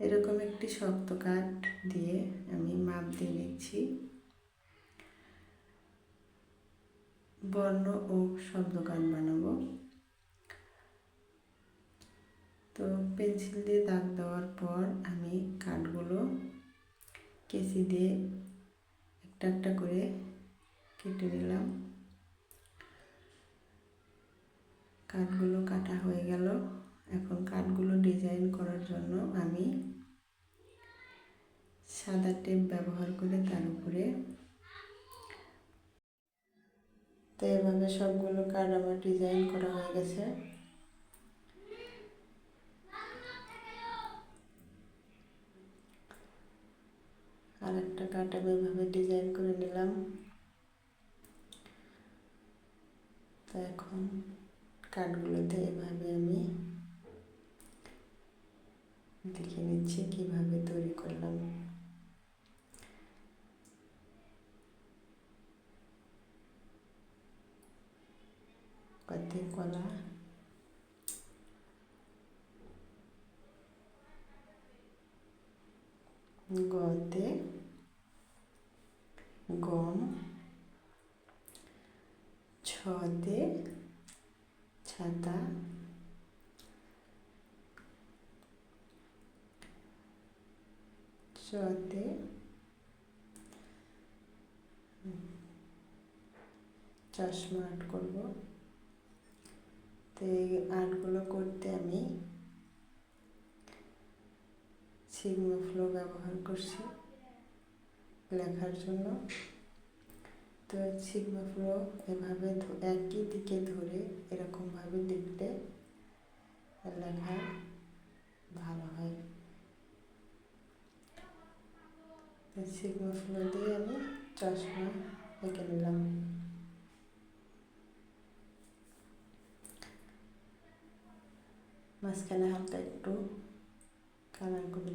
এরকম একটি শক্ত কাঠ দিয়ে আমি মাপ দিয়ে নিচ্ছি। বর্ণ ও শব্দ কাঠ বানাবো। তো পেন্সিল দিয়ে দাগ দেওয়ার পর আমি কাঠগুলো কেসি দিয়ে একটা একটা করে কেটে নিলাম। কাঠগুলো কাটা হয়ে গেল। এখন কাঠগুলো ডিজাইন করার জন্য আমি সাদা টেপ ব্যবহার করে তার উপরে তো এভাবে সবগুলো কাঠ আমার ডিজাইন করা হয়ে গেছে। আর একটা কাঠ আমি এভাবে ডিজাইন করে নিলাম। তো এখন কাঠগুলোতে এভাবে আমি দেখে নিচ্ছি কীভাবে তৈরি করলাম পাতি কলা গতে গম ছতে ছাতা চতে চশমা আর্ট করব। তো এই আর্টগুলো করতে আমি সিগমা ফ্লো ব্যবহার করছি লেখার জন্য। তো সিগমা ফ্লো এভাবে একই দিকে ধরে এরকমভাবে লিখলে লেখা। সিগমা ফ্লো দিয়ে আমি চশমা এঁকে নিলাম মাঝখানে হালকা একটু কালার করে